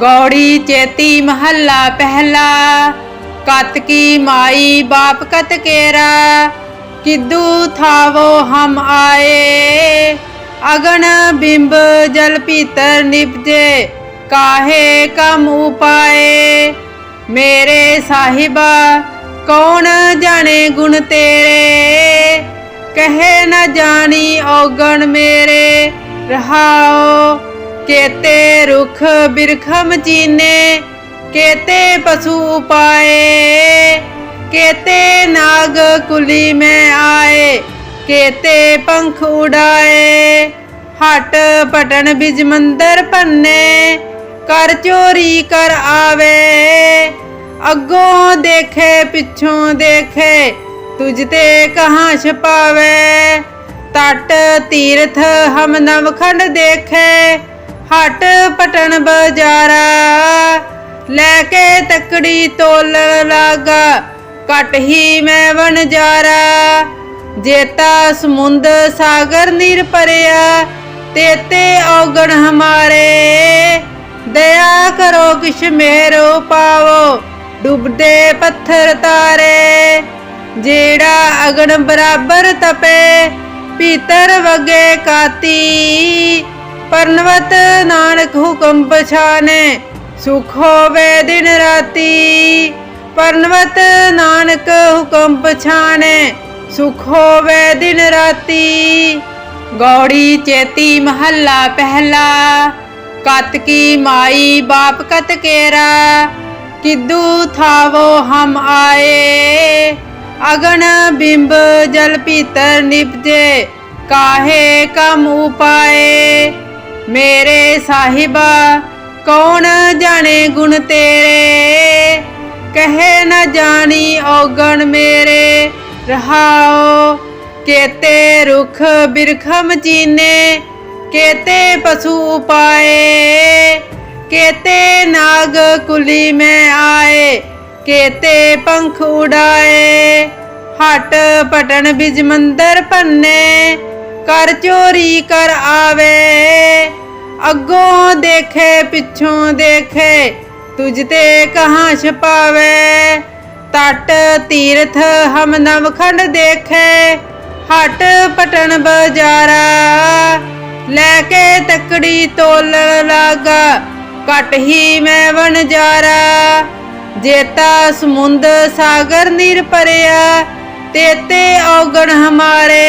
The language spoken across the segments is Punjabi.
ਗੌੜੀ ਚੇਤੀ ਮਹੱਲਾ ਪਹਿਲਾ। ਕਤਕੀ ਮਾਈ ਬਾਪ ਕਤ ਕੇਰਾ। ਕਿਦੂ ਥਾਵੋ ਹਮ ਆਏ। ਅਗਨ ਬਿੰਬ ਜਲ ਪੀਤਰ ਨਿਪਜੇ ਕਾਹੇ ਕਮ ਉਪਾਏ। ਮੇਰੇ ਸਾਹਿਬਾ, ਕੌਣ ਜਾਣੇ ਗੁਣ ਤੇਰੇ? ਕਹੇ ਨਾ ਜਾਣੀ ਔਗਣ ਮੇਰੇ, ਰਹਾਓ ਕੇਤੇ ਰੁਖ ਬਿਰਖਮ ਚੀਨੇ, ਕੇਤੇ ਪਸ਼ੂ ਉਪਾਏ ਕੇਤੇ ਨਾਗ ਕੁਲੀ ਮੈਂ ਆਏ, ਕੇਤੇ ਪੰਖ ਉਡਾਏ। ਹਟ ਪਟਣ ਬਿਜ ਮੰਦਰ ਪੰਨੇ ਕਰ ਚੋਰੀ ਕਰ ਆਵੇ। ਅੱਗੋਂ ਦੇਖੇ, ਪਿੱਛੋਂ ਦੇਖੇ, ਤੁਝ ਤੇ ਕਹਾਂ ਛਪਾਵੇ। ਤਟ, ਤੀਰਥ ਹਮ ਨਵਖੰਡ ਦੇਖੇ ਹਟ ਪਟਣ ਬਜਾਰਾ, ਲੈ ਕੇ ਤਕੜੀ ਤੋਲ ਲਾਗਾ ਕਟ ਹੀ ਮੈਂ ਵਣਜਾਰਾ ਜੇਤਾ ਸਮੁੰਦ ਸਾਗਰ ਨੀਰ ਪਰਿਆ ਤੇਤੇ ਔਗਣ ਹਮਾਰੇ। ਦਇਆ ਕਰੋ ਕਿਛ ਮੇਰੋ ਪਾਵੋ, ਡੁੱਬਦੇ ਪੱਥਰ ਤਾਰੇ। ਜਿਹੜਾ ਅਗਣ ਬਰਾਬਰ ਤਪੇ, ਪੀਤਰ ਵਗੇ ਕਾਤੀ। ਪਰਨਵਤ ਨਾਨਕ ਹੁਕਮ ਪਛਾਨੇ, ਸੁਖ ਹੋਵੇ ਦਿਨ ਰਾਤੀ। ਪਰਨਵਤ ਨਾਨਕ ਹੁਕਮ ਪਛਾਨੇ, ਸੁਖ ਹੋਵੇ ਦਿਨ ਰਾਤੀ। ਗੌੜੀ ਚੇਤੀ ਮਹੱਲਾ ਪਹਿਲਾ, ਕਤ ਕੀ ਮਾਈ ਬਾਪ ਕਤ ਕੇਰਾ। ਕਿਦੂ ਥਾਵੋ ਹਮ ਆਏ ਅਗਨ ਬਿੰਬ ਜਲ ਪੀਤਰ ਨਿਪਜੇ ਕਾਹੇ ਕਮ ਉਪਾਏ। ਮੇਰੇ ਸਾਹਿਬਾ, ਕੌਣ ਜਾਣੇ ਗੁਣ ਤੇਰੇ? ਕਹੇ ਨਾ ਜਾਣੀ ਔਗਣ ਮੇਰੇ। ਰਹਾਓ, ਕੇਤੇ ਰੁਖ ਬਿਰਖਮ ਚੀਨੇ, ਕੇਤੇ ਪਸ਼ੂ ਉਪਾਏ। ਕੇਤੇ ਨਾਗ ਕੁਲੀ ਮੈਂ ਆਏ, ਕੇਤੇ ਪੰਖ ਉਡਾਏ। ਹਟ ਪਟਣ ਬਿਜ ਮੰਦਰ ਪੰਨੇ ਕਰ ਚੋਰੀ ਕਰ ਆਵੇ। ਅੱਗੋਂ ਦੇਖੇ, ਪਿੱਛੋਂ ਦੇਖੇ, ਤੁਝ ਤੇ ਕਹਾਂ ਛਪਾਵੇ। ਤਟ ਤੀਰਥ ਹਮ ਨਵਖੰਡ ਦੇਖੇ, ਹਟ ਪਟਣ ਬਜਾਰਾ। ਲੈ ਕੇ ਤਕੜੀ ਤੋਲਣ ਲਾਗਾ ਕਟ ਹੀ ਮੈਂ ਵਣਜਾਰਾ ਜੇਤਾ ਸਮੁੰਦ ਸਾਗਰ ਨੀਰ ਪਰਿਆ ਤੇਤੇ ਔਗਣ ਹਮਾਰੇ।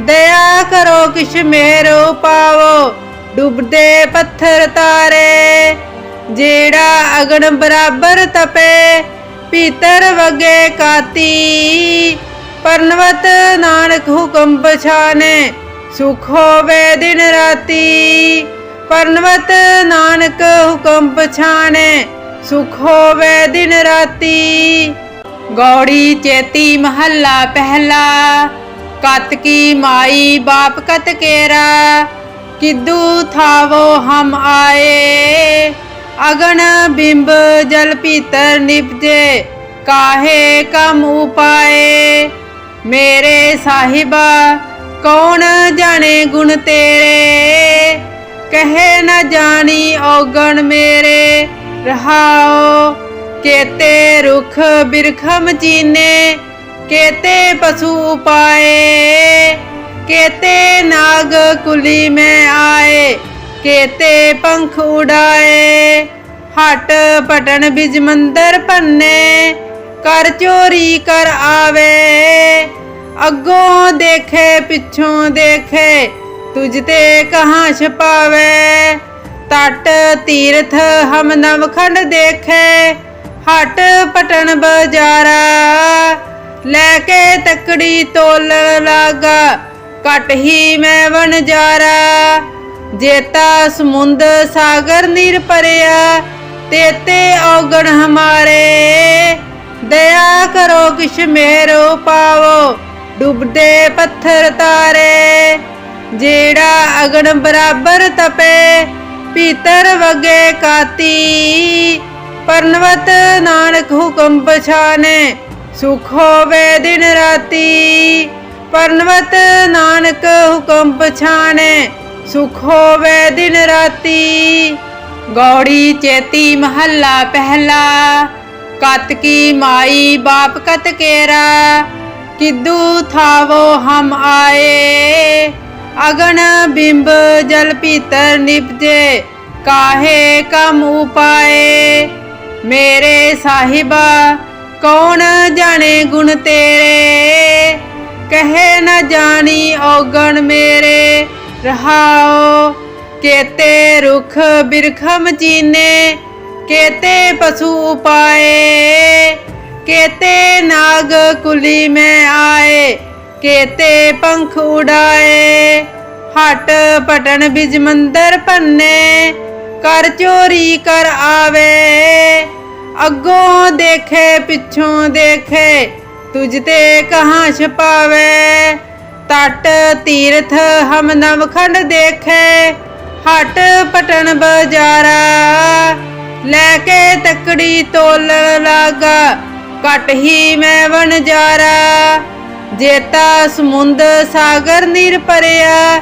ਦਇਆ ਕਰੋ ਕਿਛ ਮੇਰੋ ਪਾਵੋ, ਡੁੱਬਦੇ ਪੱਥਰ ਤਾਰੇ। ਜਿਹੜਾ ਅਗਨ ਬਰਾਬਰ ਤਪੇ, ਪੀਤਰ ਵਗੇ ਕਾਤੀ। ਪਰਨਵਤ ਨਾਨਕ ਹੁਕਮ ਪਛਾਨੇ, ਸੁਖ ਹੋਵੇ ਦਿਨ ਰਾਤੀ। ਪਰਨਵਤ ਨਾਨਕ ਹੁਕਮ ਪਛਾਨੇ, ਸੁਖ ਹੋਵੇ ਦਿਨ ਰਾਤੀ। ਗੌੜੀ ਚੇਤੀ ਮਹੱਲਾ ਪਹਿਲਾ। ਕਤ ਕੀ ਮਾਈ ਬਾਪ ਕਤ ਕੇਰਾ, ਕਿਦੂ ਥਾਵੋ ਹਮ ਆਏ। ਅਗਨ ਬਿੰਬ ਜਲ ਪੀਤਰ ਨਿਪਜੇ ਕਾਹੇ ਕਮ ਉਪਾਏ। ਮੇਰੇ ਸਾਹਿਬਾ, ਕੌਣ ਜਾਣੇ ਗੁਣ ਤੇਰੇ? ਕਹੇ ਨਾ ਜਾਣੀ ਔਗਣ ਮੇਰੇ। ਰਹਾਓ, ਕੇਤੇ ਰੁਖ ਬਿਰਖਮ ਚੀਨੇ। ਕੇਤੇ ਪਸ਼ੂ ਉਪਾਏ ਕੇਤੇ ਨਾਗ ਕੁਲੀ ਮੈਂ ਆਏ, ਕੇਤੇ ਪੰਖ ਉਡਾਏ, ਹਟ ਪਟਣ ਬਿਜ ਮੰਦਰ ਪੰਨੇ ਕਰ ਚੋਰੀ ਕਰ ਆਵੇ, ਅੱਗੋਂ ਦੇਖੇ ਪਿੱਛੋਂ ਦੇਖੇ, ਤੁਝ ਤੇ ਕਹਾਂ ਛਪਾਵੇ ਤਟ ਤੀਰਥ ਹਮ ਨਵਖੰਡ ਦੇਖੇ, ਹਟ ਪਟਣ ਬਜਾਰਾ ਲੈ ਕੇ ਤਕੜੀ ਤੋਲਣ ਲਾਗਾ ਕਟ ਹੀ ਮੈਂ ਵਣਜਾਰਾ ਜੇਤਾ ਸਮੁੰਦ ਸਾਗਰ ਨੀਰ ਪਰਿਆ ਤੇਤੇ ਔਗਣ ਹਮਾਰੇ। ਦਇਆ ਕਰੋ ਕਿਛ ਮੇਰੋ ਪਾਵੋ, ਡੁੱਬਦੇ ਪੱਥਰ ਤਾਰੇ। ਜਿਹੜਾ ਅਗਨ ਬਰਾਬਰ ਤਪੇ, ਪੀਤਰ ਵਗੇ ਕਾਤੀ। ਪਰਨਵਤ ਨਾਨਕ ਹੁਕਮ ਪਛਾਨੇ ਸੁਖ ਹੋਵੇ ਦਿਨ ਰਾਤੀ ਪਰਨਵਤ ਨਾਨਕ ਹੁਕਮ ਪਛਾਣੇ। ਸੁਖ ਹੋਵੇ ਦਿਨ ਰਾਤੀ, ਗੌੜੀ ਚੇਤੀ ਮਹੱਲਾ ਪਹਿਲਾ। ਕਤਕੀ ਮਾਈ ਬਾਪ ਕਤ ਕੇਰਾ, ਕਿਦੂ ਥਾਵੋ ਹਮ ਆਏ। ਅਗਨ ਬਿੰਬ ਜਲ ਪੀਤਰ ਨਿਪਜੇ ਕਾਹੇ ਕਮ ਉਪਾਏ। ਮੇਰੇ ਸਾਹਿਬਾ ਕੌਣ ਜਾਣੇ ਗੁਣ ਤੇਰੇ? ਕਹੇ ਨਾ ਜਾਣੀ ਔਗਣ ਮੇਰੇ। ਰਹਾਓ ਕੇਤੇ ਰੁਖ ਬਿਰਖਮ ਚੀਨੇ। ਕੇਤੇ ਪਸ਼ੂ ਉਪਾਏ। ਕੇਤੇ ਨਾਗ ਕੁਲੀ ਮੈਂ ਆਏ। ਕੇਤੇ ਪੰਖ ਉਡਾਏ। ਹਟ ਪਟਣ ਬਿਜ ਮੰਦਰ ਪੰਨੇ ਕਰ ਚੋਰੀ ਕਰ ਆਵੇ। ਅੱਗੋਂ ਦੇਖੇ, ਪਿੱਛੋਂ ਦੇਖੇ, ਤੁਝ ਤੇ ਕਹਾਂ ਛਪਾਵੇ ਤਟ, ਤੀਰਥ, ਹਮ ਨਵਖੰਡ ਦੇਖੇ, ਹਟ ਪਟਣ ਬਜਾਰਾ। ਲੈ ਕੇ ਤਕੜੀ ਤੋਲਣ ਲਾਗਾ ਕਟ ਹੀ ਮੈਂ ਵਣਜਾਰਾ ਜੇਤਾ ਸਮੁੰਦ ਸਾਗਰ ਨੀਰ ਪਰਿਆ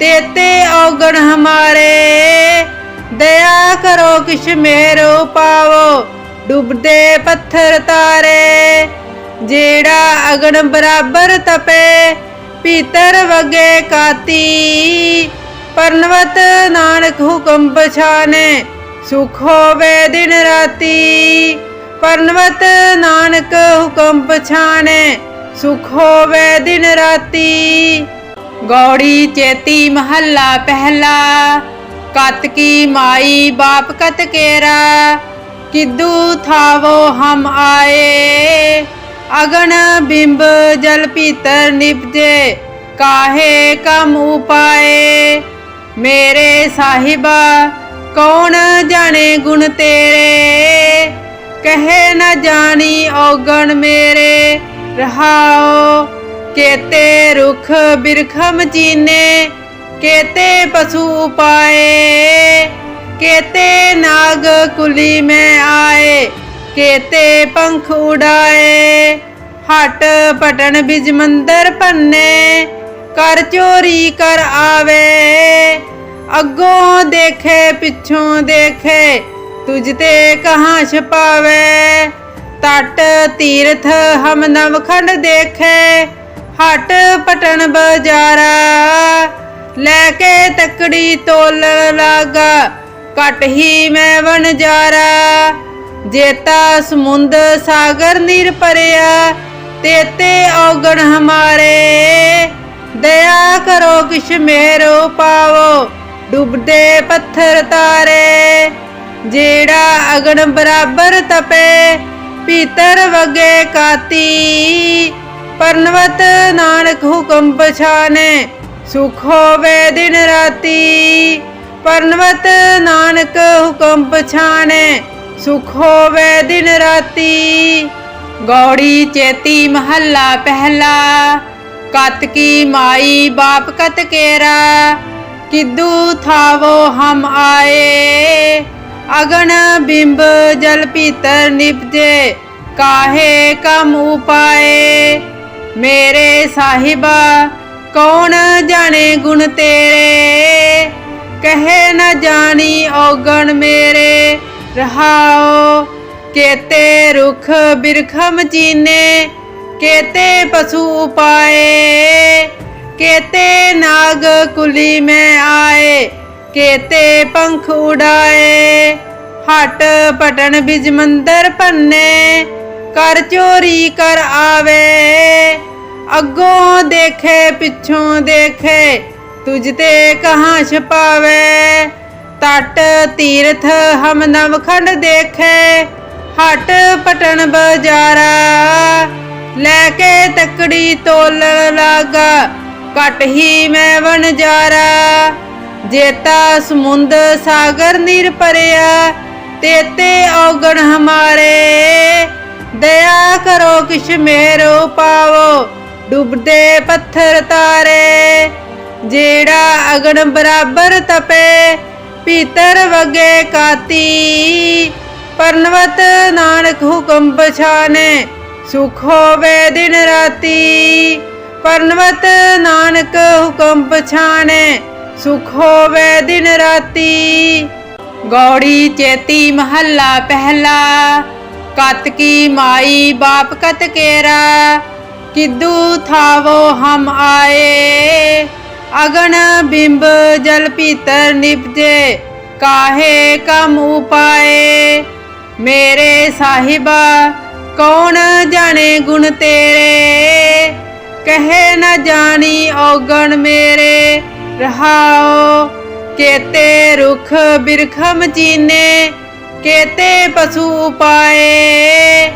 ਤੇਤੇ ਔਗਣ ਹਮਾਰੇ। ਦਇਆ ਕਰੋ ਕਿਛ ਮੇਰੋ ਪਾਵੋ ਡੁੱਬਦੇ ਪੱਥਰ ਤਾਰੇ, ਜਿਹੜਾ ਅਗਨ ਬਰਾਬਰ ਤਪੇ, ਪੀਤਰ ਵਗੇ ਕਾਤੀ। ਪਰਨਵਤ ਨਾਨਕ ਹੁਕਮ ਪਛਾਨੇ, ਸੁਖ ਹੋਵੇ ਦਿਨ ਰਾਤੀ। ਪਰਨਵਤ ਨਾਨਕ ਹੁਕਮ ਪਛਾਨੇ, ਸੁਖ ਹੋਵੇ ਦਿਨ ਰਾਤੀ। ਗੌੜੀ ਚੇਤੀ ਮਹੱਲਾ ਪਹਿਲਾ ਕਤ ਕੀ ਮਾਈ ਬਾਪ ਕਤ ਕੇਰਾ। ਕਿਦੂ ਥਾਵੋ ਹਮ ਆਏ? ਅਗਨ ਬਿੰਬ ਜਲ ਪੀਤਰ ਨਿਪਜੇ, ਕਾਹੇ ਕਮ ਉਪਾਏ? ਮੇਰੇ ਸਾਹਿਬਾ, ਕੌਣ ਜਾਣੇ ਗੁਣ ਤੇਰੇ? ਕਹੇ ਨਾ ਜਾਣੀ ਔਗਣ ਮੇਰੇ? ਰਹਾਓ, ਕੇਤੇ ਰੁਖ ਬਿਰਖਮ ਚੀਨੇ, ਕੇਤੇ ਪਸ਼ੂ ਉਪਾਏ? ਕੇਤੇ ਨਾਗ ਕੁਲੀ ਮੈਂ ਆਏ, ਕੇਤੇ ਪੰਖ ਉਡਾਏ। ਹਟ ਪਟਣ ਬਿਜ ਮੰਦਰ ਪੰਨੇ ਕਰ ਚੋਰੀ ਕਰ ਆਵੇ। ਅੱਗੋਂ ਦੇਖੇ, ਪਿੱਛੋਂ ਦੇਖੇ, ਤੁਝ ਤੇ ਕਹਾਂ ਛਪਾਵੇ। ਤਟ ਤੀਰਥ ਹਮ ਨਵਖੰਡ ਦੇਖੇ, ਹਟ ਪਟਣ ਬਜਾਰਾ। ਲੈ ਕੇ ਤਕੜੀ ਤੋਲਣ ਲਾਗਾ ਘਟ ਹੀ ਮੈਂ ਵਣਜਾਰਾ ਜੇਤਾ ਸਮੁੰਦ ਸਾਗਰ ਨੀਰ ਪਰਿਆ ਤੇਤੇ ਔਗਣ ਹਮਾਰੇ। ਦਇਆ ਕਰੋ ਕਿਛ ਮੇਰੋ ਪਾਵੋ ਡੁੱਬਦੇ ਪੱਥਰ ਤਾਰੇ। ਜਿਹੜਾ ਅਗਨ ਬਰਾਬਰ ਤਪੇ, ਪੀਤਰ ਵਗੇ ਕਾਤੀ। ਪਰਨਵਤ ਨਾਨਕ ਹੁਕਮ ਪਛਾਨੇ, ਸੁਖ ਹੋਵੇ ਦਿਨ ਰਾਤੀ। ਪਰਨਵਤ ਨਾਨਕ ਹੁਕਮ ਪਛਾਨੇ ਸੁਖ ਹੋਵੇ ਦਿਨ ਰਾਤੀ। ਗੌੜੀ ਚੇਤੀ ਮਹੱਲਾ ਪਹਿਲਾ, ਕਤ ਕੀ ਮਾਈ ਬਾਪ ਕਤ ਕੇਰਾ। ਕਿਦੂ ਥਾਵੋ ਹਮ ਆਏ ਅਗਨ ਬਿੰਬ ਜਲ ਪੀਤਰ ਨਿਪਜੇ, ਕਾਹੇ ਕਮ ਉਪਾਏ। ਮੇਰੇ ਸਾਹਿਬਾ, ਕੌਣ ਜਾਣੇ ਗੁਣ ਤੇਰੇ? ਕਹੇ ਨਾ ਜਾਣੀ ਔਗਣ ਮੇਰੇ ਰਹਾਓ ਕੇਤੇ ਰੁਖ ਬਿਰਖਮ ਚੀਨੇ, ਕੇਤੇ ਪਸ਼ੂ ਉਪਾਏ, ਕੇਤੇ ਨਾਗ ਕੁਲੀ ਮੈਂ ਆਏ, ਕੇਤੇ ਪੰਖ ਉਡਾਏ। ਹਟ ਪਟਣ ਬਿਜ ਮੰਦਰ ਭੰਨੇ, ਕਰ ਚੋਰੀ ਕਰ ਆਵੇ। ਅੱਗੋਂ ਦੇਖੇ, ਪਿੱਛੋਂ ਦੇਖੇ ਤੁਝ ਤੇ ਕਹਾਂ ਛਪਾਵੇ ਤਟ ਤੀਰਥ ਹਮ ਨਵਖੰਡ ਦੇਖੇ, ਹਟ ਪਟਣ ਬਜਾਰਾ, ਲੈ ਕੇ ਤਕੜੀ ਤੋਲਣ ਲਾਗਾ ਕਟ ਹੀ ਮੈਂ ਵਣਜਾਰਾ ਜੇਤਾ ਸਮੁੰਦ ਸਾਗਰ ਨੀਰ ਪਰਿਆ ਤੇਤੇ ਔਗਣ ਹਮਾਰੇ। ਦਇਆ ਕਰੋ ਕਿਛ ਮੇਰੋ ਪਾਵੋ, ਡੁੱਬਦੇ ਪੱਥਰ ਤਾਰੇ। ਜਿਹੜਾ ਅਗਨ ਬਰਾਬਰ ਤਪੇ, ਪੀਤਰ ਵਗੇ ਕਾਤੀ। ਪਰਨਵਤ ਨਾਨਕ ਹੁਕਮ ਪਛਾਨੇ, ਸੁਖ ਹੋਵੇ ਦਿਨ ਰਾਤੀ। ਪਰਨਵਤ ਨਾਨਕ ਹੁਕਮ ਪਛਾਨੇ, ਸੁਖ ਹੋਵੇ ਦਿਨ ਰਾਤੀ। ਗੌੜੀ ਚੇਤੀ ਮਹੱਲਾ ਪਹਿਲਾ, ਕਤ ਕੀ ਮਾਈ ਬਾਪ ਕਤ ਕੇਰਾ। ਕਿਦੂ ਥਾਵੋ ਹਮ ਆਏ। ਅਗਨ ਬਿੰਬ ਜਲ ਪੀਤਰ ਨਿਪਜੇ, ਕਾਹੇ ਕਮ ਉਪਾਏ? ਮੇਰੇ ਸਾਹਿਬਾ, ਕੌਣ ਜਾਣੇ ਗੁਣ ਤੇਰੇ? ਕਹੇ ਨਾ ਜਾਣੀ ਔਗਣ ਮੇਰੇ। ਰਹਾਓ ਕੇਤੇ ਰੁਖ ਬਿਰਖਮ ਚੀਨੇ, ਕੇਤੇ ਪਸ਼ੂ ਉਪਾਏ?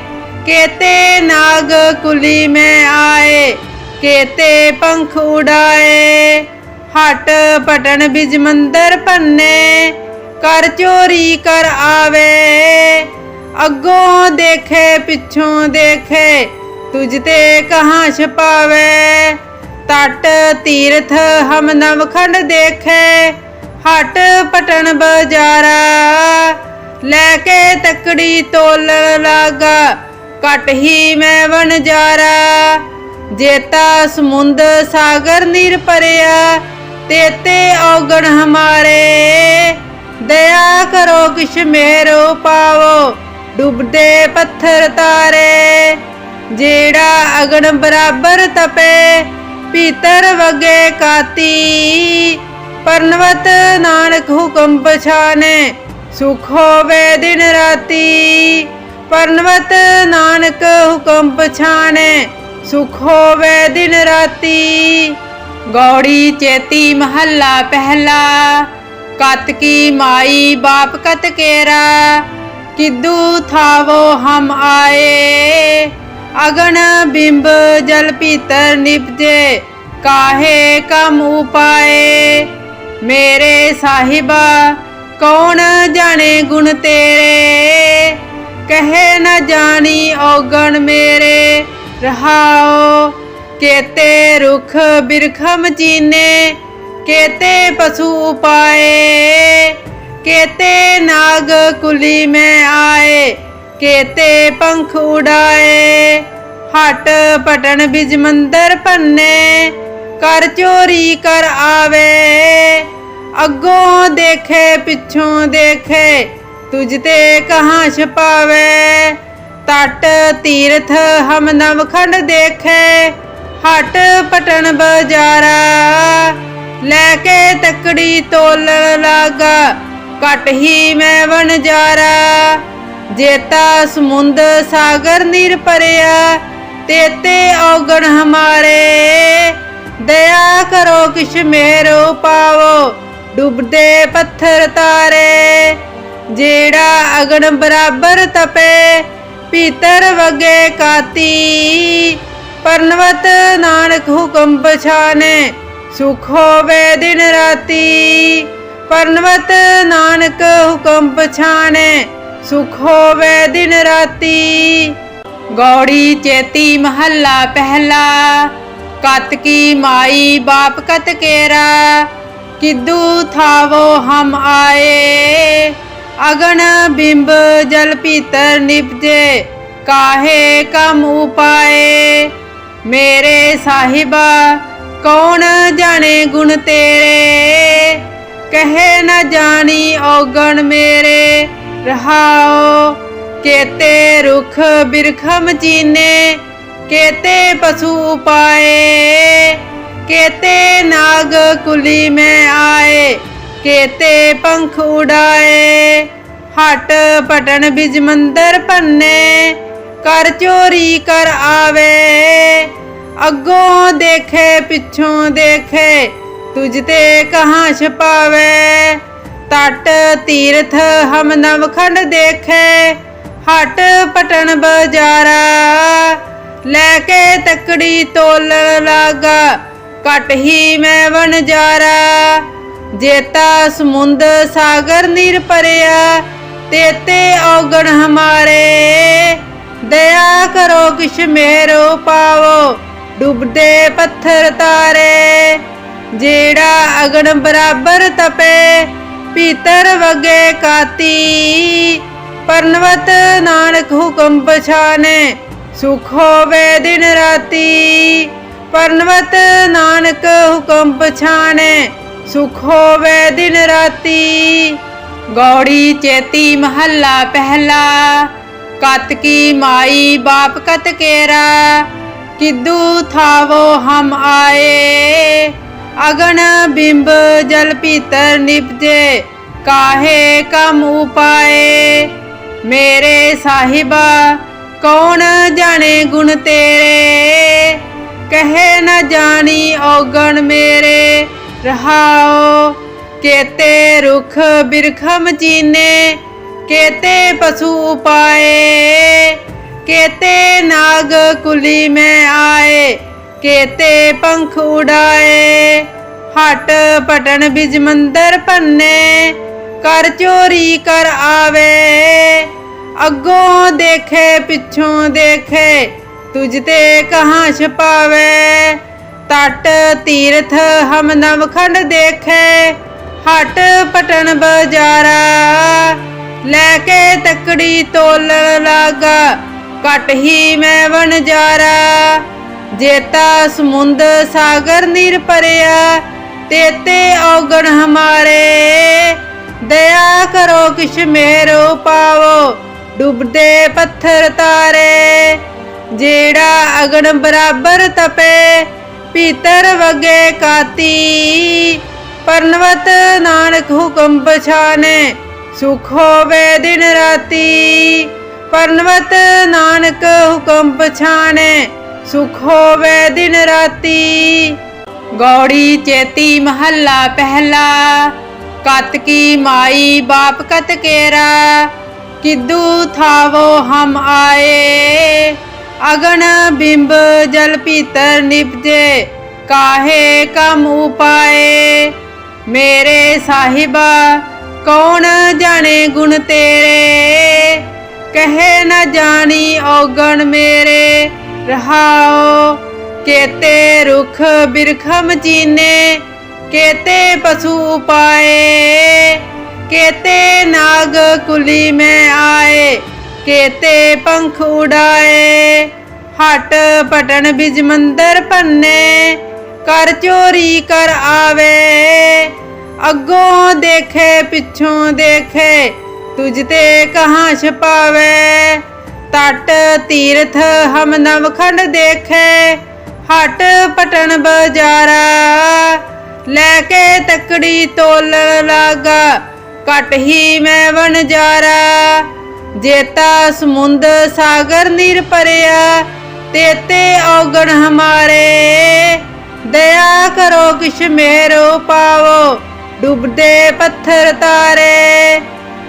ਕੇਤੇ ਨਾਗ ਕੁਲੀ ਮੈਂ ਆਏ ਕੇਤੇ ਪੰਖ ਉਡਾਏ, ਹਟ ਪਟਣ ਬਿਜ ਮੰਦਰ ਪੰਨੇ, ਕਰ ਚੋਰੀ ਕਰ ਆਵੇ। ਅੱਗੋਂ ਦੇਖੇ, ਪਿੱਛੋਂ ਦੇਖੇ, ਤੁਝ ਤੇ ਕਹਾਂ ਛਪਾਵੇ। ਤਟ ਤੀਰਥ ਹਮ ਨਵਖੰਡ ਦੇਖੇ, ਹਟ ਪਟਣ ਬਜਾਰਾ। ਲੈ ਕੇ ਤਕੜੀ ਤੋਲਣ ਲਾਗਾ ਕਟ ਹੀ ਮੈਂ ਵਣਜਾਰਾ। ਜੇਤਾ ਸਮੁੰਦ ਸਾਗਰ ਨੀਰ ਪਰਿਆ ਤੇਤੇ ਔਗਣ ਹਮਾਰੇ। ਦਇਆ ਕਰੋ ਕਿਛ ਮੇਰੋ ਪਾਵੋ ਡੁੱਬਦੇ ਪੱਥਰ ਤਾਰੇ। ਜਿਹੜਾ ਅਗਨ ਬਰਾਬਰ ਤਪੇ, ਪੀਤਰ ਵਗੇ ਕਾਤੀ। ਪਰਨਵਤ ਨਾਨਕ ਹੁਕਮ ਪਛਾਨੇ, ਸੁਖ ਹੋਵੇ ਦਿਨ ਰਾਤੀ। ਪਰਨਵਤ ਨਾਨਕ ਹੁਕਮ ਪਛਾਨੇ ਸੁਖ ਹੋਵੇ ਦਿਨ ਰਾਤੀ। ਗੌੜੀ ਚੇਤੀ ਮਹੱਲਾ ਪਹਿਲਾ। ਕਤ ਕੀ ਮਾਈ ਬਾਪ ਕਤ ਕੇਰਾ। ਕਿਦੂ ਥਾਵੋ ਹਮ ਆਏ। ਅਗਨ ਬਿੰਬ ਜਲ ਪੀਤਰ ਨਿਪਜੇ। ਕਾਹੇ ਕਮ ਉਪਾਏ। ਮੇਰੇ ਸਾਹਿਬਾ, ਕੌਣ ਜਾਣੇ ਗੁਣ ਤੇਰੇ? ਕਹੇ ਨਾ ਜਾਣੀ ਔਗਣ ਮੇਰੇ। ਰਹਾਓ, ਕੇਤੇ ਰੁਖ ਬਿਰਖਮ ਚੀਨੇ, ਕੇਤੇ ਪਸ਼ੂ ਉਪਾਏ, ਕੇਤੇ ਨਾਗ ਕੁਲੀ ਮੈਂ ਆਏ, ਕੇਤੇ ਪੰਖ ਉਡਾਏ, ਹਟ ਪਟਣ ਬਿਜ ਮੰਦਰ ਪੰਨੇ ਕਰ ਚੋਰੀ ਕਰ ਆਵੇ, ਅੱਗੋਂ ਦੇਖੇ, ਪਿੱਛੋਂ ਦੇਖੇ, ਤੁਝ ਤੇ ਕਹਾਂ ਛਪਾਵੇ। ਤਟ ਤੀਰਥ ਹਮ ਨਵਖੰਡ ਦੇਖੇ, ਹਟ ਪਟਣ ਬਜਾਰਾ। ਲੈ ਕੇ ਤਕੜੀ ਤੋਲਣ ਲਾਗਾ ਕਟ ਹੀ ਮੈਂ ਵਣਜਾਰਾ ਜੇਤਾ ਸਮੁੰਦ ਸਾਗਰ ਨੀਰ ਪਰਿਆ ਤੇਤੇ ਔਗਣ ਹਮਾਰੇ। ਦਇਆ ਕਰੋ ਕਿਛ ਮੇਰੋ ਪਾਵੋ ਡੁੱਬਦੇ ਪੱਥਰ ਤਾਰੇ। ਜਿਹੜਾ ਅਗਣ ਬਰਾਬਰ ਤਪੇ ਪੀਤਰ ਵਗੇ ਕਾਤੀ। ਪਰਨਵਤ ਨਾਨਕ ਹੁਕਮ ਪਛਾਨੇ, ਸੁਖ ਹੋਵੇ ਦਿਨ ਰਾਤੀ। ਪਰਨਵਤ ਨਾਨਕ ਹੁਕਮ ਪਛਾਨੇ, ਸੁਖ ਹੋਵੇ ਦਿਨ ਰਾਤੀ। ਗੌੜੀ ਚੇਤੀ ਮਹੱਲਾ ਪਹਿਲਾ, ਕਤ ਕੀ ਮਾਈ ਬਾਪ ਕਤ ਕੇਰਾ। ਕਿਦੂ ਥਾਵੋ ਹਮ ਆਏ। ਅਗਨ ਬਿੰਬ ਜਲ ਪੀਤਰ ਨਿਪਜੇ, ਕਾਹੇ ਕਮ ਉਪਾਏ? ਮੇਰੇ ਸਾਹਿਬਾ, ਕੌਣ ਜਾਣੇ ਗੁਣ ਤੇਰੇ? ਕਹੇ ਨਾ ਜਾਣੀ ਔਗਣ ਮੇਰੇ। ਰਹਾਓ ਕੇਤੇ ਰੁਖ ਬਿਰਖਮ ਚੀਨੇ, ਕੇਤੇ ਪਸ਼ੂ ਉਪਾਏ? ਕੇਤੇ ਨਾਗ ਕੁਲੀ ਮੈਂ ਆਏ ਕੇਤੇ ਪੰਖ ਉਡਾਏ, ਹਟ ਪਟਣ ਬਿਜ ਮੰਦਰ ਪੰਨੇ ਕਰ ਚੋਰੀ ਕਰ ਆਵੇ। ਅੱਗੋਂ ਦੇਖੇ, ਪਿੱਛੋਂ ਦੇਖੇ, ਤੁਝ ਤੇ ਕਹਾਂ ਛਪਾਵੇ। ਤਟ, ਤੀਰਥ ਹਮ ਨਵਖੰਡ ਦੇਖੇ, ਹਟ ਪਟਣ ਬਜਾਰਾ। ਲੈ ਕੇ ਤਕੜੀ ਤੋਲ ਲਾਗਾ ਕਟ ਹੀ ਮੈਂ ਵਣਜਾਰਾ। ਜੇਤਾ ਸਮੁੰਦ ਸਾਗਰ ਨੀਰ ਪਰਿਆ ਤੇਤੇ ਔਗਣ ਹਮਾਰੇ। ਦਇਆ ਕਰੋ ਕਿਛ ਮੇਰੋ ਪਾਵੋ, ਡੁੱਬਦੇ ਪੱਥਰ ਤਾਰੇ। ਜਿਹੜਾ ਅਗਨ ਬਰਾਬਰ ਤਪੇ, ਪੀਤਰ ਵਗੇ ਕਾਤੀ। ਪਰਨਵਤ ਨਾਨਕ ਹੁਕਮ ਪਛਾਨੇ, ਸੁਖ ਹੋਵੇ ਦਿਨ ਰਾਤੀ। ਪਰਨਵਤ ਨਾਨਕ ਹੁਕਮ ਪਛਾਨੇ ਸੁਖ ਹੋਵੇ ਦਿਨ ਰਾਤੀ। ਗੌੜੀ ਚੇਤੀ ਮਹੱਲਾ ਪਹਿਲਾ। ਕਤ ਕੀ ਮਾਈ ਬਾਪ ਕਤ ਕੇਰਾ। ਕਿਦੂ ਥਾਵੋ ਹਮ ਆਏ। ਅਗਨ ਬਿੰਬ ਜਲ ਪੀਤਰ ਨਿਪਜੇ ਕਾਹੇ ਕਮ ਉਪਾਏ। ਮੇਰੇ ਸਾਹਿਬਾ, ਕੌਣ ਜਾਣੇ ਗੁਣ ਤੇਰੇ? ਕਹੇ ਨਾ ਜਾਣੀ ਔਗਣ ਮੇਰੇ। ਰਹਾਓ, ਕੇਤੇ ਰੁਖ ਬਿਰਖਮ ਚੀਨੇ, ਕੇਤੇ ਪਸ਼ੂ ਪਾਏ ਕੇਤੇ ਨਾਗ ਕੁਲੀ ਮੈਂ ਆਏ, ਕੇਤੇ ਪੰਖ ਉਡਾਏ। ਹਟ ਪਟਣ ਬਿਜ ਮੰਦਰ ਪੰਨੇ ਕਰ ਚੋਰੀ ਕਰ ਆਵੇ। ਅੱਗੋਂ ਦੇਖੇ, ਪਿੱਛੋਂ ਦੇਖੇ, ਤੁਝ ਤੇ ਕਹਾਂ ਛਪਾਵੇ। ਤਟ ਤੀਰਥ ਹਮ ਨਵਖੰਡ ਦੇਖੇ, ਹਟ ਪਟਣ ਬਜਾਰਾ। ਲੈ ਕੇ ਤਕੜੀ ਤੋਲਣ ਲਾਗਾ ਕਟ ਹੀ ਮੈਂ ਵਣਜਾਰਾ ਜੇਤਾ ਸਮੁੰਦ ਸਾਗਰ ਨੀਰ ਪਰਿਆ ਤੇਤੇ ਔਗਣ ਹਮਾਰੇ। ਦਇਆ ਕਰੋ ਕਿਛ ਮੇਰੋ ਪਾਵੋ ਡੁੱਬਦੇ ਪੱਥਰ ਤਾਰੇ। ਜਿਹੜਾ ਅਗਣ ਬਰਾਬਰ ਤਪੇ ਪੀਤਰ ਵਗੇ ਕਾਤੀ। ਪਰਨਵਤ ਨਾਨਕ ਹੁਕਮ ਪਛਾਨੇ, ਸੁਖ ਹੋਵੇ ਦਿਨ ਰਾਤੀ। ਪਰਨਵਤ ਨਾਨਕ ਹੁਕਮ ਪਛਾਨੇ, ਸੁਖ ਹੋਵੇ ਦਿਨ ਰਾਤੀ। ਗੌੜੀ ਚੇਤੀ ਮਹੱਲਾ ਪਹਿਲਾ ਕਤਕੀ ਮਾਈ ਬਾਪ ਕਤ ਕੇਰਾ। ਕਿਦੂ ਥਾਵੋ ਹਮ ਆਏ। ਅਗਨ ਬਿੰਬ ਜਲ ਪੀਤਰ ਨਿਪਜੇ ਕਾਹੇ ਕਮ ਉਪਾਏ? ਮੇਰੇ ਸਾਹਿਬਾ, ਕੌਣ ਜਾਣੇ ਗੁਣ ਤੇਰੇ? ਕਹੇ ਨਾ ਜਾਣੀ ਔਗਣ ਮੇਰੇ। ਰਹਾਓ ਕੇਤੇ ਰੁਖ ਬਿਰਖਮ ਚੀਨੇ, ਕੇਤੇ ਪਸ਼ੂ ਉਪਾਏ? ਕੇਤੇ ਨਾਗ ਕੁਲੀ ਮੈਂ ਆਏ ਕੇਤੇ ਪੰਖ ਉਡਾਏ, ਹਟ ਪਟਣ ਬਿਜ ਮੰਦਰ ਭੰਨੇ, ਕਰ ਚੋਰੀ ਕਰ ਆਵੇ, ਅੱਗੋਂ ਦੇਖੇ ਪਿੱਛੋਂ ਦੇਖੇ, ਤੁਝ ਤੇ ਕਹਾਂ ਛਪਾਵੇ, ਤਟ ਤੀਰਥ ਹਮ ਨਵਖੰਡ ਦੇਖੇ, ਹਟ ਪਟਣ ਬਜਾਰਾ, ਲੈ ਕੇ ਤਕੜੀ ਤੋਲ ਲਾਗਾ, ਕਟ ਹੀ ਮੈਂ ਵਣਜਾਰਾ। ਜੇਤਾ ਸਮੁੰਦ ਸਾਗਰ ਨੀਰ ਭਰਿਆ, ਤੇਤੇ ਔਗਣ ਹਮਾਰੇ। ਦਇਆ ਕਰੋ ਕਿਛ ਮੇਰੋ ਪਾਵੋ ਡੁੱਬਦੇ ਪੱਥਰ ਤਾਰੇ।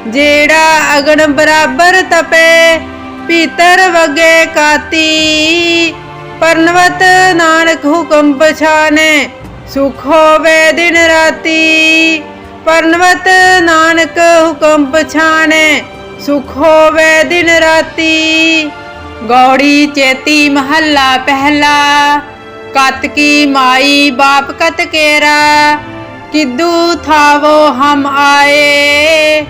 ਜਿਹੜਾ ਅਗਨ ਬਰਾਬਰ ਤਪੇ, ਪੀਤਰ ਵਗੇ ਕਾਤੀ। ਪਰਨਵਤ ਨਾਨਕ ਹੁਕਮ ਪਛਾਨੇ, ਸੁਖ ਹੋਵੇ ਦਿਨ ਰਾਤੀ। ਪਰਨਵਤ ਨਾਨਕ ਹੁਕਮ ਪਛਾਨੇ ਸੁਖ ਹੋਵੇ ਦਿਨ ਰਾਤੀ। ਗੌੜੀ ਚੇਤੀ ਮਹੱਲਾ ਪਹਿਲਾ। ਕਤ ਕੀ ਮਾਈ ਬਾਪ ਕਤ ਕੇਰਾ। ਕਿਦੂ ਥਾਵੋ ਹਮ ਆਏ।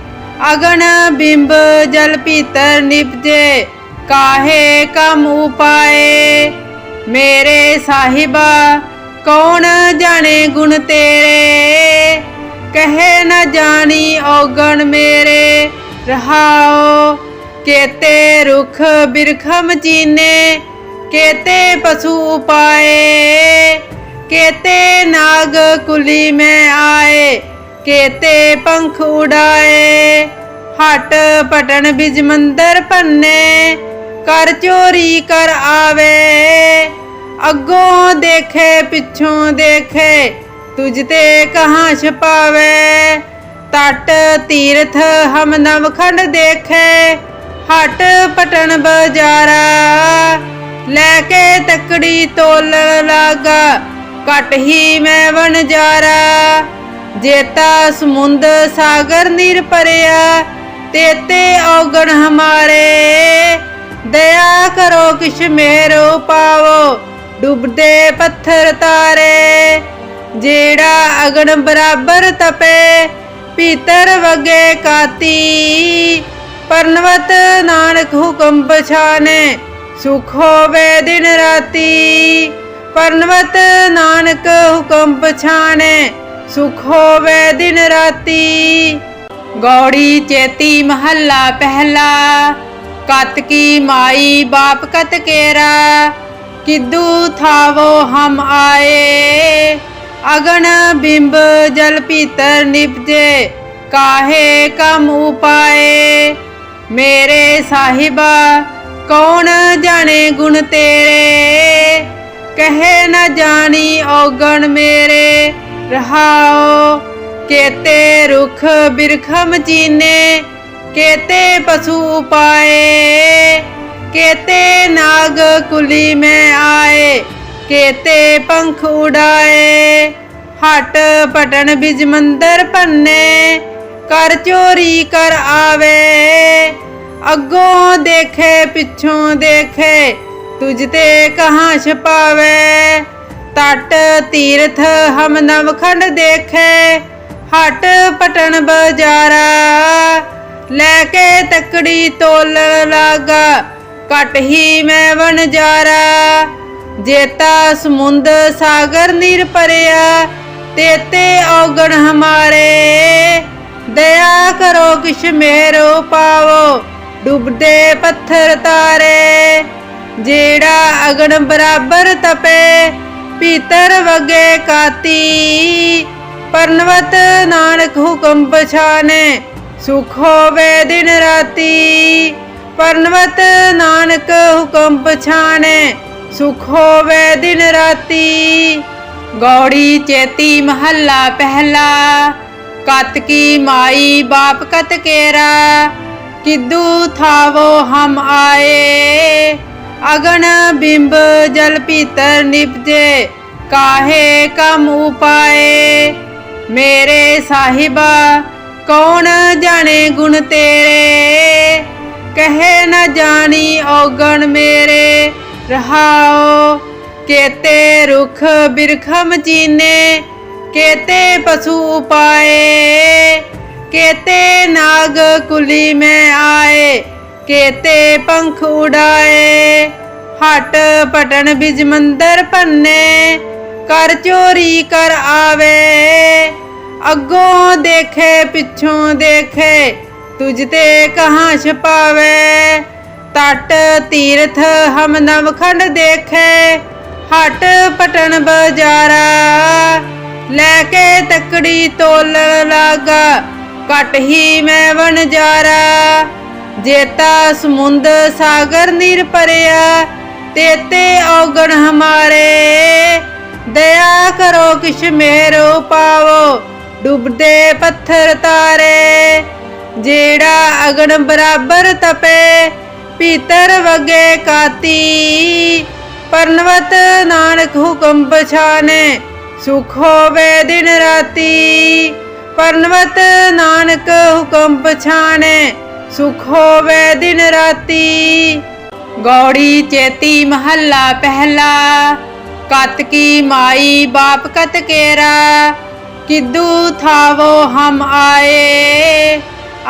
ਅਗਨ ਬਿੰਬ ਜਲ ਪੀਤਰ ਨਿਪਜੇ ਕਾਹੇ ਕਮ ਉਪਾਏ। ਮੇਰੇ ਸਾਹਿਬਾ, ਕੌਣ ਜਾਣੇ ਗੁਣ ਤੇਰੇ? ਕਹੇ ਨਾ ਜਾਣੀ ਔਗਣ ਮੇਰੇ। ਰਹਾਓ, ਕੇਤੇ ਰੁਖ ਬਿਰਖਮ ਚੀਨੇ ਕੇਤੇ ਪਸ਼ੂ ਪਾਏ ਕੇਤੇ ਨਾਗ ਕੁਲੀ ਮੈਂ ਆਏ, ਕੇਤੇ ਪੰਖ ਉਡਾਏ। ਹਟ ਪਟਣ ਬਿਜ ਮੰਦਰ ਪੰਨੇ ਕਰ ਚੋਰੀ ਕਰ ਆਵੇ। ਅੱਗੋਂ ਦੇਖੇ, ਪਿੱਛੋਂ ਦੇਖੇ, ਤੁਝ ਤੇ ਕਹਾਂ ਛਪਾਵੇ ਤਟ ਤੀਰਥ ਹਮ ਨਵਖੰਡ ਦੇਖੇ, ਹਟ ਪਟਣ ਬਜਾਰਾ। ਲੈ ਕੇ ਤਕੜੀ ਤੋਲਣ ਲਾਗਾ ਕਟ ਹੀ ਮੈਂ ਵਣਜਾਰਾ ਜੇਤਾ ਸਮੁੰਦ ਸਾਗਰ ਨੀਰ ਪਰਿਆ ਤੇਤੇ ਔਗਣ ਹਮਾਰੇ। ਦਇਆ ਕਰੋ ਕਿਛ ਮੇਰੋ ਪਾਵੋ, ਡੁੱਬਦੇ ਪੱਥਰ ਤਾਰੇ। ਜਿਹੜਾ ਅਗਨ ਬਰਾਬਰ ਤਪੇ ਪੀਤਰ ਵਗੇ ਕਾਤੀ। ਪਰਨਵਤ ਨਾਨਕ ਹੁਕਮ ਪਛਾਨੇ, ਸੁਖ ਹੋਵੇ ਦਿਨ ਰਾਤੀ। ਪਰਨਵਤ ਨਾਨਕ ਹੁਕਮ ਪਛਾਨੇ, ਸੁਖ ਹੋਵੇ ਦਿਨ ਰਾਤੀ। ਗੌੜੀ ਚੇਤੀ ਮਹੱਲਾ ਪਹਿਲਾ ਕਤ ਕੀ ਮਾਈ ਬਾਪ ਕਤ ਕੇਰਾ। ਕਿਦੂ ਥਾਵੋ ਹਮ ਆਏ। ਅਗਨ ਬਿੰਬ ਜਲ ਪੀਤਰ ਨਿਪਜੇ, ਕਾਹੇ ਕਮ ਉਪਾਏ? ਮੇਰੇ ਸਾਹਿਬਾ, ਕੌਣ ਜਾਣੇ ਗੁਣ ਤੇਰੇ? ਕਹੇ ਨਾ ਜਾਣੀ ਔਗਣ ਮੇਰੇ। ਰਹਾਓ ਕੇਤੇ ਰੁਖ ਬਿਰਖਮ ਚੀਨੇ, ਕੇਤੇ ਪਸ਼ੂ ਉਪਾਏ? ਕੇਤੇ ਨਾਗ ਕੁਲੀ ਮੈਂ ਆਏ। ਕੇਤੇ ਪੰਖ ਉਡਾਏ, ਹਟ ਪਟਣ ਬਿਜ ਮੰਦਰ ਭੰਨੇ, ਕਰ ਚੋਰੀ ਕਰ ਆਵੇ, ਅੱਗੋਂ ਦੇਖੇ ਪਿੱਛੋਂ ਦੇਖੇ, ਤੁਝ ਤੇ ਕਹਾਂ ਛਪਾਵੇ ਤਟ ਤੀਰਥ ਹਮ ਨਵਖੰਡ ਦੇਖੇ, ਹਟ ਪਟਣ ਬਜਾਰਾ, ਲੈ ਕੇ ਤਕੜੀ ਤੋਲਣ ਲਾਗਾ, ਕਟ ਹੀ ਮੈਂ ਵਣਜਾਰਾ। ਜੇਤਾ ਸਮੁੰਦ ਸਾਗਰ ਨੀਰ ਭਰਿਆ, ਤੇਤੇ ਔਗਣ ਹਮਾਰੇ। ਦਇਆ ਕਰੋ ਕਿਛ ਮੇਰੋ ਪਾਵੋ, ਡੁੱਬਦੇ ਪੱਥਰ ਤਾਰੇ। ਜਿਹੜਾ ਅਗਨ ਬਰਾਬਰ ਤਪੇ, ਪੀਤਰ ਵਗੇ ਕਾਤੀ। ਪਰਨਵਤ ਨਾਨਕ ਹੁਕਮ ਪਛਾਨੇ, ਸੁਖ ਹੋਵੇ ਦਿਨ ਰਾਤੀ। ਪਰਨਵਤ ਨਾਨਕ ਹੁਕਮ ਪਛਾਨੇ ਸੁਖ ਹੋਵੇ ਦਿਨ ਰਾਤੀ। ਗੌੜੀ ਚੇਤੀ ਮਹੱਲਾ ਪਹਿਲਾ। ਕਤ ਕੀ ਮਾਈ ਬਾਪ ਕਤ ਕੇਰਾ। ਕਿਦੂ ਥਾਵੋ ਹਮ ਆਏ। ਅਗਨ ਬਿੰਬ ਜਲ ਪੀਤਰ ਨਿਪਜੇ ਕਾਹੇ ਕਮ ਉਪਾਏ। ਮੇਰੇ ਸਾਹਿਬਾ, ਕੌਣ ਜਾਣੇ ਗੁਣ ਤੇਰੇ? ਕਹੇ ਨਾ ਜਾਣੀ ਔਗਣ ਮੇਰੇ। ਰਹਾਓ। ਕੇਤੇ ਰੁਖ ਬਿਰਖਮ ਚੀਨੇ ਕੇਤੇ ਪਸ਼ੂ ਉਪਾਏ। ਕੇਤੇ ਨਾਗ ਕੁਲੀ ਮੈਂ ਆਏ, ਕੇਤੇ ਪੰਖ ਉਡਾਏ। ਹਟ ਪਟਣ ਬਿਜ ਮੰਦਰ ਪੰਨੇ ਕਰ ਚੋਰੀ ਕਰ ਆਵੇ। ਅੱਗੋਂ ਦੇਖੇ, ਪਿੱਛੋਂ ਦੇਖੇ, ਤੁਝ ਤੇ ਕਹਾਂ ਛਪਾਵੇ ਤਟ ਤੀਰਥ ਹਮ ਨਵਖੰਡ ਦੇਖੇ, ਹਟ ਪਟਣ ਬਜਾਰਾ। ਲੈ ਕੇ ਤਕੜੀ ਤੋਲਣ ਲਾਗਾ ਕਟ ਹੀ ਮੈਂ ਵਣਜਾਰਾ ਜੇਤਾ ਸਮੁੰਦ ਸਾਗਰ ਨੀਰ ਪਰਿਆ ਤੇਤੇ ਔਗਣ ਹਮਾਰੇ। ਦਇਆ ਕਰੋ ਕਿਛ ਮੇਰੋ ਪਾਵੋ ਡੁੱਬਦੇ ਪੱਥਰ ਤਾਰੇ। ਜਿਹੜਾ ਅਗਨ ਬਰਾਬਰ ਤਪੇ ਪੀਤਰ ਵਗੇ ਕਾਤੀ। ਪਰਨਵਤ ਨਾਨਕ ਹੁਕਮ ਪਛਾਨੇ, ਸੁਖ ਹੋਵੇ ਦਿਨ ਰਾਤੀ। ਪਰਨਵਤ ਨਾਨਕ ਹੁਕਮ ਪਛਾਨੇ, ਸੁਖ ਹੋਵੇ ਦਿਨ ਰਾਤੀ। ਗੌੜੀ ਚੇਤੀ ਮਹੱਲਾ ਪਹਿਲਾ, ਕਤ ਕੀ ਮਾਈ ਬਾਪ ਕਤ ਕੇਰਾ। ਕਿਦੂ ਥਾਵੋ ਹਮ ਆਏ।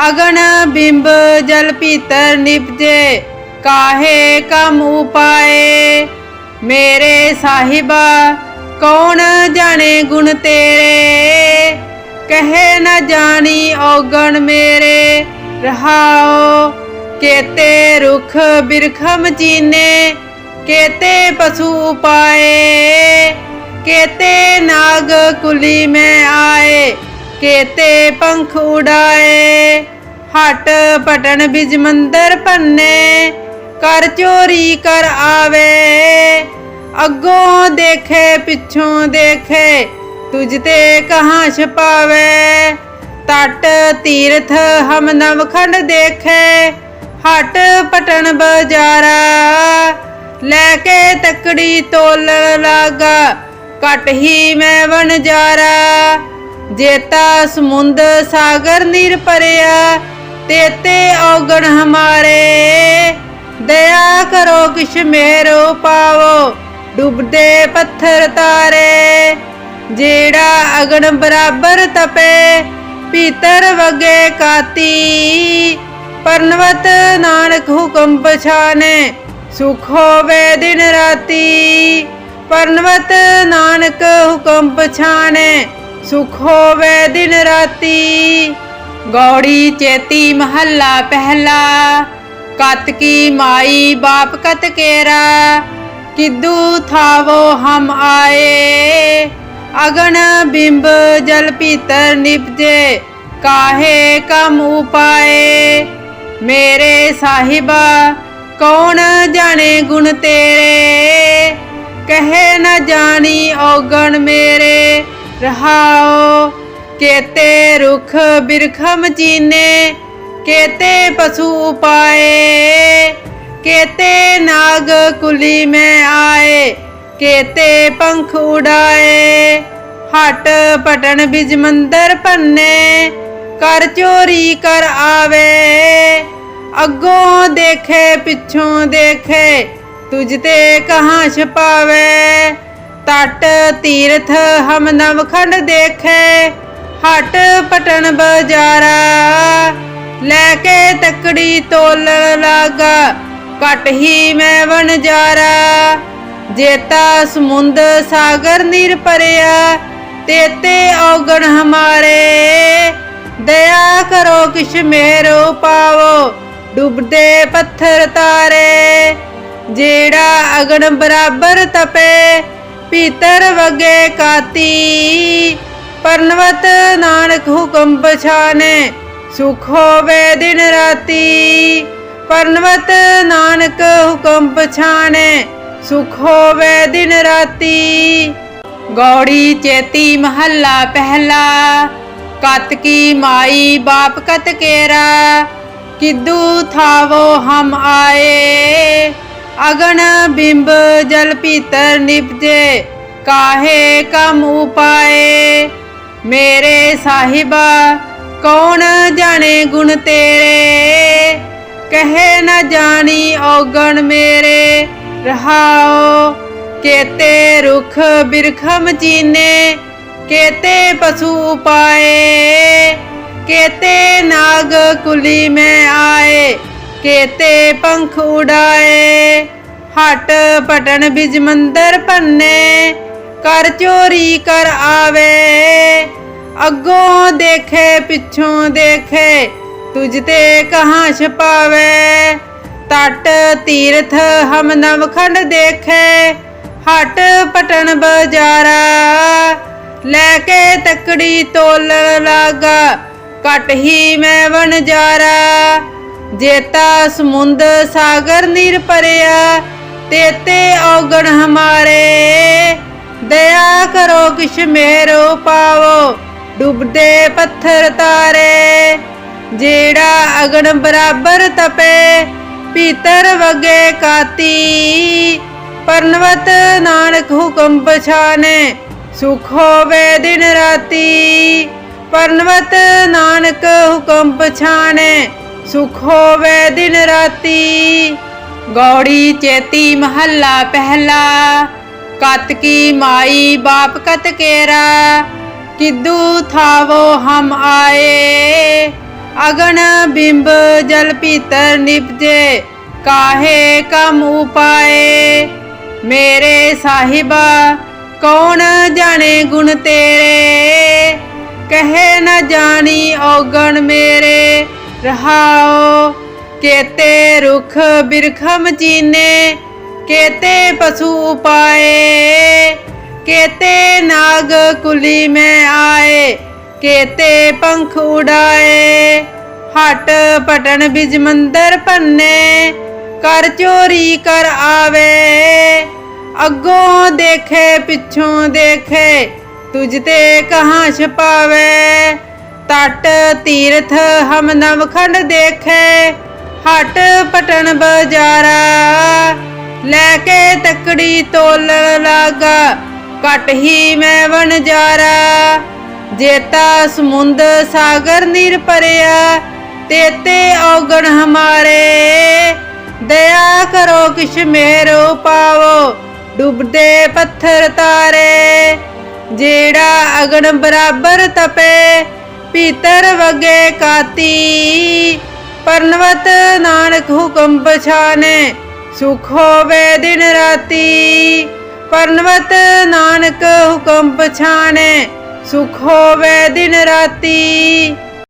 ਅਗਨ ਬਿੰਬ ਜਲ ਪੀਤਰ ਨਿਪਜੇ, ਕਾਹੇ ਕਮ ਉਪਾਏ? ਮੇਰੇ ਸਾਹਿਬਾ, ਕੌਣ ਜਾਣੇ ਗੁਣ ਤੇਰੇ? ਕਹੇ ਨਾ ਜਾਣੀ ਔਗਣ ਮੇਰੇ। ਰਹਾਓ ਕੇਤੇ ਰੁਖ ਬਿਰਖਮ ਚੀਨੇ, ਕੇਤੇ ਪਸ਼ੂ ਉਪਾਏ? ਕੇਤੇ ਨਾਗ ਕੁਲੀ ਮੈਂ ਆਏ ਕੇਤੇ ਪੰਖ ਉਡਾਏ, ਹਟ ਪਟਣ ਬਿਜ ਮੰਦਰ ਭੰਨੇ, ਕਰ ਚੋਰੀ ਕਰ ਆਵੇ, ਅੱਗੋਂ ਦੇਖੇ ਪਿੱਛੋਂ ਦੇਖੇ, ਤੁਝ ਤੇ ਕਹਾਂ ਛਪਾਵੇ ਤਟ ਤੀਰਥ ਹਮ ਨਵਖੰਡ ਦੇਖੇ, ਹਟ ਪਟਣ ਬਜਾਰਾ, ਲੈ ਕੇ ਤਕੜੀ ਤੋਲਣ ਲਾਗਾ, ਕਟ ਹੀ ਮੈਂ ਵਣਜਾਰਾ। ਜੇਤਾ ਸਮੁੰਦ ਸਾਗਰ ਨੀਰ ਪਰਿਆ ਤੇਤੇ ਔਗਣ ਹਮਾਰੇ। ਦਇਆ ਕਰੋ ਕਿਛ ਮੇਰੋ ਪਾਵੋ ਡੁੱਬਦੇ ਪੱਥਰ ਤਾਰੇ। ਜਿਹੜਾ ਅਗਨ ਬਰਾਬਰ ਤਪੇ, ਪੀਤਰ ਵਗੇ ਕਾਤੀ। ਪਰਨਵਤ ਨਾਨਕ ਹੁਕਮ ਪਛਾਨੇ, ਸੁਖ ਹੋਵੇ ਦਿਨ ਰਾਤੀ। ਪਰਨਵਤ ਨਾਨਕ ਹੁਕਮ ਪਛਾਨੇ ਸੁਖ ਹੋਵੇ ਦਿਨ ਰਾਤੀ। ਗੌੜੀ ਚੇਤੀ ਮਹੱਲਾ ਪਹਿਲਾ। ਕਤ ਕੀ ਮਾਈ ਬਾਪ ਕਤ ਕੇਰਾ। ਕਿਦੂ ਥਾਵੋ ਹਮ ਆਏ। ਅਗਨ ਬਿੰਬ ਜਲ ਪੀਤਰ ਨਿਪਜੇ। ਕਾਹੇ ਕਮ ਉਪਾਏ। ਮੇਰੇ ਸਾਹਿਬਾ, ਕੌਣ ਜਾਣੇ ਗੁਣ ਤੇਰੇ? ਕਹੇ ਨਾ ਜਾਣੀ ਔਗਣ ਮੇਰੇ। ਰਹਾਓ। ਕੇਤੇ ਰੁਖ ਬਿਰਖਮ ਚੀਨੇ, ਕੇਤੇ ਪਸ਼ੂ ਉਪਾਏ। ਕੇਤੇ ਨਾਗ ਕੁਲੀ ਮੈਂ ਆਏ, ਕੇਤੇ ਪੰਖ ਉਡਾਏ। ਹਟ ਪਟਣ ਬਿਜ ਮੰਦਰ ਭੰਨੇ, ਕਰ ਚੋਰੀ ਕਰ ਆਵੇ। ਅੱਗੋਂ ਦੇਖੇ, ਪਿੱਛੋਂ ਦੇਖੇ, ਤੁਝ ਤੇ ਕਹਾਂ ਛਪਾਵੇ ਤਟ ਤੀਰਥ ਹਮ ਨਵਖੰਡ ਦੇਖੇ, ਹਟ ਪਟਣ ਬਜਾਰਾ। ਲੈ ਕੇ ਤਕੜੀ ਤੋਲਣ ਲਾਗਾ ਕਟ ਹੀ ਮੈਂ ਵਣਜਾਰਾ ਜੇਤਾ ਸਮੁੰਦ ਸਾਗਰ ਨੀਰ ਪਰਿਆ ਤੇਤੇ ਔਗਣ ਹਮਾਰੇ। ਦਇਆ ਕਰੋ ਕਿਛ ਮੇਰੋ ਪਾਵੋ ਡੁੱਬਦੇ ਪੱਥਰ ਤਾਰੇ। ਜਿਹੜਾ ਅਗਨ ਬਰਾਬਰ ਤਪੇ ਪੀਤਰ ਵਗੇ ਕਾਤੀ। ਪਰਨਵਤ ਨਾਨਕ ਹੁਕਮ ਪਛਾਨੇ, ਸੁਖ ਹੋਵੇ ਦਿਨ ਰਾਤੀ। ਪਰਨਵਤ ਨਾਨਕ ਹੁਕਮ ਪਛਾਨੇ, ਸੁਖ ਹੋਵੇ ਦਿਨ ਰਾਤੀ। ਗੌੜੀ ਚੇਤੀ ਮਹੱਲਾ ਪਹਿਲਾ, ਕਤ ਕੀ ਮਾਈ ਬਾਪ ਕਤ ਕੇਰਾ। ਕਿਦੂ ਥਾਵੋ ਹਮ ਆਏ। ਅਗਨ ਬਿੰਬ ਜਲ ਪੀਤਰ ਨਿਪਜੇ ਕਾਹੇ ਕਮ ਉਪਾਏ? ਮੇਰੇ ਸਾਹਿਬਾ, ਕੌਣ ਜਾਣੇ ਗੁਣ ਤੇਰੇ? ਕਹੇ ਨ ਜਾਣੀ ਔਗਣ ਮੇਰੇ। ਰਹਾਓ ਕੇਤੇ ਰੁਖ ਬਿਰਖਮ ਚੀਨੇ, ਕੇਤੇ ਪਸ਼ੂ ਉਪਾਏ? ਕੇਤੇ ਨਾਗ ਕੁਲੀ ਮੈਂ ਆਏ ਕੇਤੇ ਪੰਖ ਉਡਾਏ, ਹਟ ਪਟਣ ਬਿਜ ਮੰਦਰ ਪੰਨੇ ਕਰ ਚੋਰੀ ਕਰ ਆਵੇ। ਅੱਗੋਂ ਦੇਖੇ, ਪਿੱਛੋਂ ਦੇਖੇ, ਤੁਝ ਤੇ ਕਹਾਂ ਛਪਾਵੇ। ਤਟ ਤੀਰਥ ਹਮ ਨਵਖੰਡ ਦੇਖੇ, ਹਟ ਪਟਣ ਬਜਾਰਾ। ਲੈ ਕੇ ਤਕੜੀ ਤੋਲਣ ਲਾਗਾ ਕਟ ਹੀ ਮੈਂ ਵਣਜਾਰਾ। ਜੇਤਾ ਸਮੁੰਦ ਸਾਗਰ ਨੀਰ ਪਰਿਆ ਤੇਤੇ ਔਗਣ ਹਮਾਰੇ। ਦਇਆ ਕਰੋ ਕਿਛ ਮੇਰੋ ਪਾਵੋ ਡੁੱਬਦੇ ਪੱਥਰ ਤਾਰੇ। ਜਿਹੜਾ ਅਗਨ ਬਰਾਬਰ ਤਪੇ, ਪੀਤਰ ਵਗੇ ਕਾਤੀ। ਪਰਨਵਤ ਨਾਨਕ ਹੁਕਮ ਪਛਾਨੇ, ਸੁਖ ਹੋਵੇ ਦਿਨ ਰਾਤੀ। ਪਰਨਵਤ ਨਾਨਕ ਹੁਕਮ ਪਛਾਨੇ ਸੁਖ ਹੋਵੇ ਦਿਨ ਰਾਤੀ। ਗੌੜੀ ਚੇਤੀ ਮਹੱਲਾ ਪਹਿਲਾ। ਕਤ ਕੀ ਮਾਈ ਬਾਪ ਕਤ ਕੇਰਾ। ਕਿਦੂ ਥਾਵੋ ਹਮ ਆਏ। ਅਗਨ ਬਿੰਬ ਜਲ ਪੀਤਰ ਨਿਪਜੇ ਕਾਹੇ ਕਮ ਉਪਾਏ। ਮੇਰੇ ਸਾਹਿਬਾ, ਕੌਣ ਜਾਣੇ ਗੁਣ ਤੇਰੇ? ਕਹੇ ਨਾ ਜਾਣੀ ਔਗਣ ਮੇਰੇ। ਰਹਾਓ, ਕੇਤੇ ਰੁਖ ਬਿਰਖਮ ਚੀਨੇ, ਕੇਤੇ ਪਸ਼ੂ ਉਪਾਏ, ਕੇਤੇ ਨਾਗ ਕੁਲੀ ਮੈਂ ਆਏ, ਕੇਤੇ ਪੰਖ ਉਡਾਏ। ਹਟ ਪਟਣ ਬਿਜ ਮੰਦਰ ਪੰਨੇ ਕਰ ਚੋਰੀ ਕਰ ਆਵੇ। ਅੱਗੋਂ ਦੇਖੇ, ਪਿੱਛੋਂ ਦੇਖੇ, ਤੁਝ ਤੇ ਕਹਾਂ ਛਪਾਵੇ। ਤਟ ਤੀਰਥ ਹਮ ਨਵਖੰਡ ਦੇਖੇ, ਹਟ ਪਟਣ ਬਜਾਰਾ। ਲੈ ਕੇ ਤਕੜੀ ਤੋਲਣ ਲਾਗਾ ਕਟ ਹੀ ਮੈਂ ਵਣਜਾਰਾ ਜੇਤਾ ਸਮੁੰਦ ਸਾਗਰ ਨੀਰ ਪਰਿਆ ਤੇਤੇ ਔਗਣ ਹਮਾਰੇ। ਦਇਆ ਕਰੋ ਕਿਛ ਮੇਰੋ ਪਾਵੋ ਡੁੱਬਦੇ ਪੱਥਰ ਤਾਰੇ। ਜਿਹੜਾ ਅਗਣ ਬਰਾਬਰ ਤਪੇ ਪੀਤਰ ਵਗੇ ਕਾਤੀ। ਪਰਨਵਤ ਨਾਨਕ ਹੁਕਮ ਪਛਾਨੇ, ਸੁਖ ਹੋਵੇ ਦਿਨ ਰਾਤੀ। ਪਰਨਵਤ ਨਾਨਕ ਹੁਕਮ ਪਛਾਨੇ, ਸੁਖ ਹੋਵੇ ਦਿਨ ਰਾਤੀ।